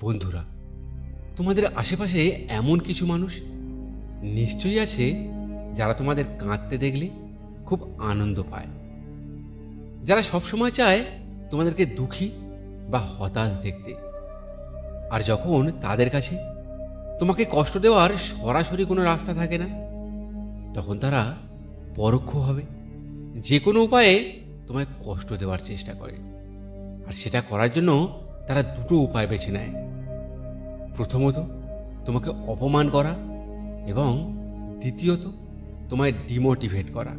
বন্ধুরা, তোমাদের আশেপাশে এমন কিছু মানুষ নিশ্চয়ই আছে যারা তোমাদের কাঁদতে দেখলে খুব আনন্দ পায়। যারা সবসময় চায় তোমাদেরকে দুঃখী বা হতাশ দেখতে। আর যখন তাদের কাছে তোমাকে কষ্ট দেওয়ার সরাসরি কোনো রাস্তা থাকে না, তখন তারা পরোক্ষভাবে যে কোনো উপায়ে তোমায় কষ্ট দেওয়ার চেষ্টা করে। আর সেটা করার জন্য তারা দুটো উপায় বেছে নেয়। প্রথমত, তোমাকে অপমান করা এবং দ্বিতীয়ত, তোমায় ডিমোটিভেট করা।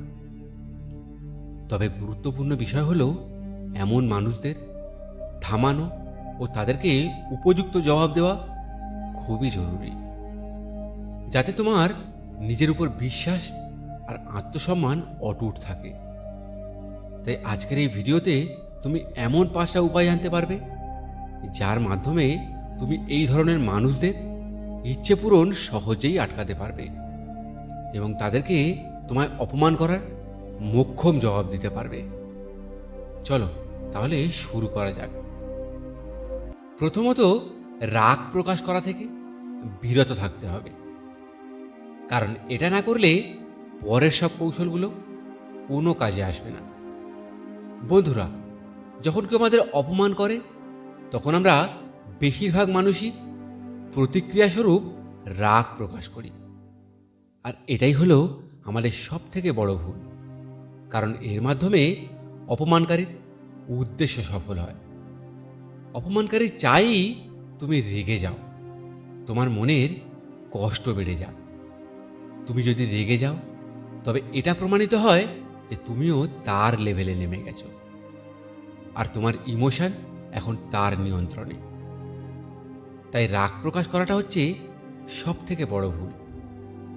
তবে গুরুত্বপূর্ণ বিষয় হলো, এমন মানুষদের থামানো ও তাদেরকে উপযুক্ত জবাব দেওয়া খুবই জরুরি। যাতে তোমার নিজের উপর বিশ্বাস আর আত্মসম্মান অটুট থাকে। তাই আজকের এই ভিডিওতে তুমি এমন পাঁচটা উপায় জানতে পারবে, যার মাধ্যমে তুমি এই ধরনের মানুষদের ইচ্ছে পূরণ সহজেই আটকাতে পারবে এবং তাদেরকে তোমায় অপমান করার মোক্ষম জবাব দিতে পারবে। চলো, তাহলে শুরু করা যাক। প্রথমত, রাগ প্রকাশ করা থেকে বিরত থাকতে হবে। কারণ এটা না করলে পরের সব কৌশলগুলো কোনো কাজে আসবে না। বন্ধুরা, যখন কেউ আমাদের অপমান করে, তখন আমরা বেশিরভাগ মানুষই প্রতিক্রিয়াস্বরূপ রাগ প্রকাশ করি। আর এটাই হলো আমাদের সব থেকে বড় ভুল। কারণ এর মাধ্যমে অপমানকারীর উদ্দেশ্য সফল হয়। অপমানকারী চাই তুমি রেগে যাও। তোমার মনের কষ্ট বেড়ে যাক। তুমি যদি রেগে যাও, তবে এটা প্রমাণিত হয় যে তুমিও তার লেভেলে নেমে গেছো। আর তোমার ইমোশন এখন তার নিয়ন্ত্রণে। তাই রাগ প্রকাশ করাটা হচ্ছে সব থেকে বড় ভুল,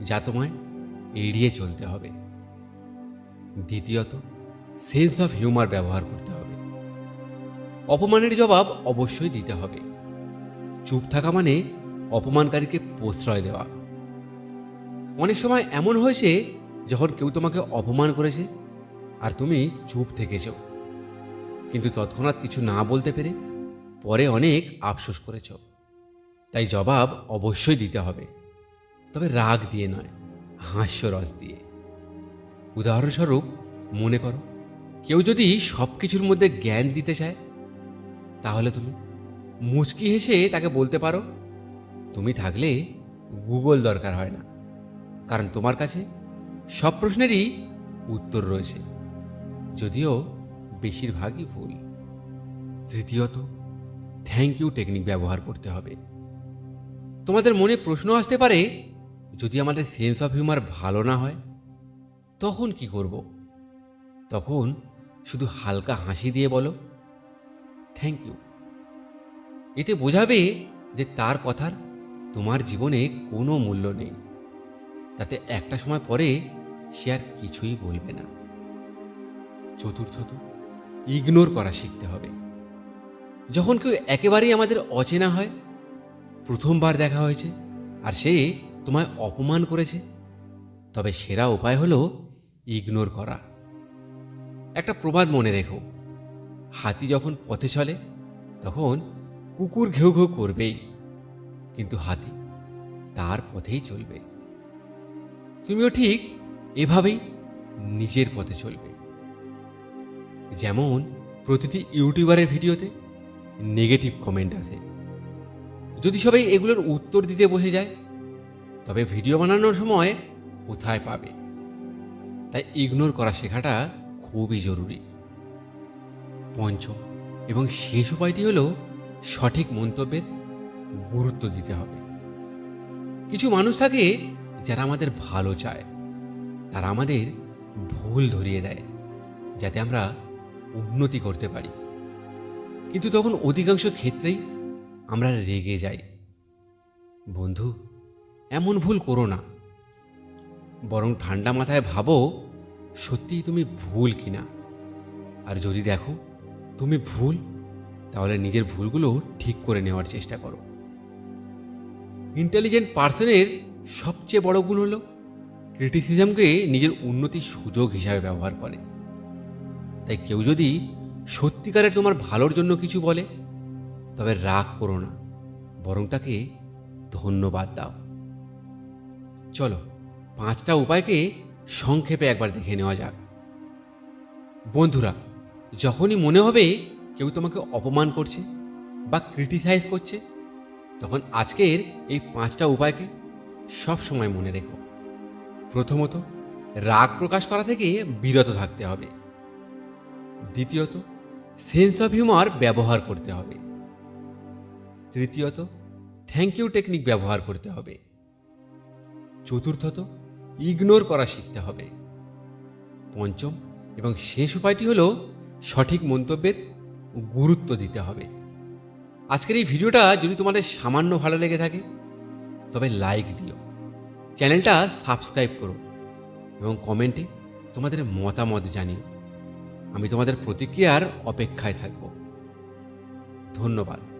যা তোমায় এড়িয়ে চলতে হবে। দ্বিতীয়ত সেন্স অফ হিউমার ব্যবহার করতে হবে। অপমানের জবাব অবশ্যই দিতে হবে। চুপ থাকা মানে অপমানকারীকে প্রশ্রয় দেওয়া। অনেক সময় এমন হয়েছে, যখন কেউ তোমাকে অপমান করেছে আর তুমি চুপ থেকেছ। কিন্তু তৎক্ষণাৎ কিছু না বলতে পেরে পরে অনেক আফসোস করেছ। তাই জবাব অবশ্যই দিতে হবে। তবে রাগ দিয়ে নয়, হাস্যরস দিয়ে। উদাহরণস্বরূপ, মনে করো, কেউ যদি সব কিছুর মধ্যে জ্ঞান দিতে চায়, তাহলে তুমি মুচকি হেসে তাকে বলতে পারো, তুমি থাকলে গুগল দরকার হয় না। কারণ তোমার কাছে সব প্রশ্নেরই উত্তর রয়েছে, যদিও বেশিরভাগই ভুল। তৃতীয়ত থ্যাংক ইউ টেকনিক ব্যবহার করতে হবে। তোমাদের মনে প্রশ্ন আসতে পারে, যদি আমাদের সেন্স অফ হিউমার ভালো না হয়, তখন কি করব? তখন শুধু হালকা হাসি দিয়ে বলো থ্যাংক ইউ এতে বোঝাবে যে তার কথার তোমার জীবনে কোনো মূল্য নেই। তাতে একটা সময় পরে সে আর কিছুই বলবে না। চতুর্থত ইগনোর করা শিখতে হবে। যখন কেউ একেবারেই আমাদের অচেনা হয় প্রথমবার দেখা হয়েছে, আর সে তোমায় অপমান করেছে। তবে সেরা উপায় হলো ইগনোর করা। একটা প্রবাদ মনে রেখো, হাতি যখন পথে চলে, তখন কুকুর ঘেউ ঘেউ করবেই, কিন্তু হাতি তার পথেই চলবে। তুমিও ঠিক এভাবেই নিজের পথে চলবে। যেমন প্রতিটি ইউটিউবারের ভিডিওতে নেগেটিভ কমেন্ট আসে। যদি সবাই এগুলোর উত্তর দিতে বসে যায়, তবে ভিডিও বানানোর সময় কোথায় পাবে? তাই ইগনোর করা শেখাটা খুবই জরুরি। পঞ্চম এবং শেষ উপায়টি হলো সঠিক মন্তব্যের গুরুত্ব দিতে হবে। কিছু মানুষ থাকে যারা আমাদের ভালো চায়, তারা আমাদের ভুল ধরিয়ে দেয়, যাতে আমরা উন্নতি করতে পারি। কিন্তু তখন অধিকাংশ ক্ষেত্রেই আমরা রেগে যাই। বন্ধু, এমন ভুল করো না। বরং ঠান্ডা মাথায় ভাবো, সত্যিই তুমি ভুল কিনা। আর যদি দেখো তুমি ভুল, তাহলে নিজের ভুলগুলো ঠিক করে নেওয়ার চেষ্টা করো। ইন্টেলিজেন্ট পার্সনের সবচেয়ে বড় গুণ হলো, ক্রিটিসিজমকে নিজের উন্নতির সুযোগ হিসাবে ব্যবহার করে। তাই কেউ যদি সত্যিকারের তোমার ভালোর জন্য কিছু বলে তবে রাগ করো না, বরং তাকে ধন্যবাদ দাও। চলো, পাঁচটা উপায়কে সংক্ষেপে একবার দেখে নেওয়া যাক। বন্ধুরা, যখনই মনে হবে কেউ তোমাকে অপমান করছে বা ক্রিটিসাইজ করছে, তখন আজকের এই পাঁচটা উপায়কে সব সময় মনে রেখো। প্রথমত, রাগ প্রকাশ করা থেকে বিরত থাকতে হবে। দ্বিতীয়ত সেন্স অফ হিউমার ব্যবহার করতে হবে। তৃতীয়ত থ্যাংক ইউ টেকনিক ব্যবহার করতে হবে। চতুর্থত ইগনোর করা শিখতে হবে। পঞ্চম এবং শেষ উপায়টি হলো সঠিক মন্তব্যের গুরুত্ব দিতে হবে। আজকের এই ভিডিওটা যদি তোমাদের সামান্য ভালো লেগে থাকে, তবে লাইক দিও। চ্যানেলটা সাবস্ক্রাইব করো এবং কমেন্টে তোমাদের মতামত জানিও। আমি তোমাদের প্রতিক্রিয়ার অপেক্ষায় থাকব। ধন্যবাদ।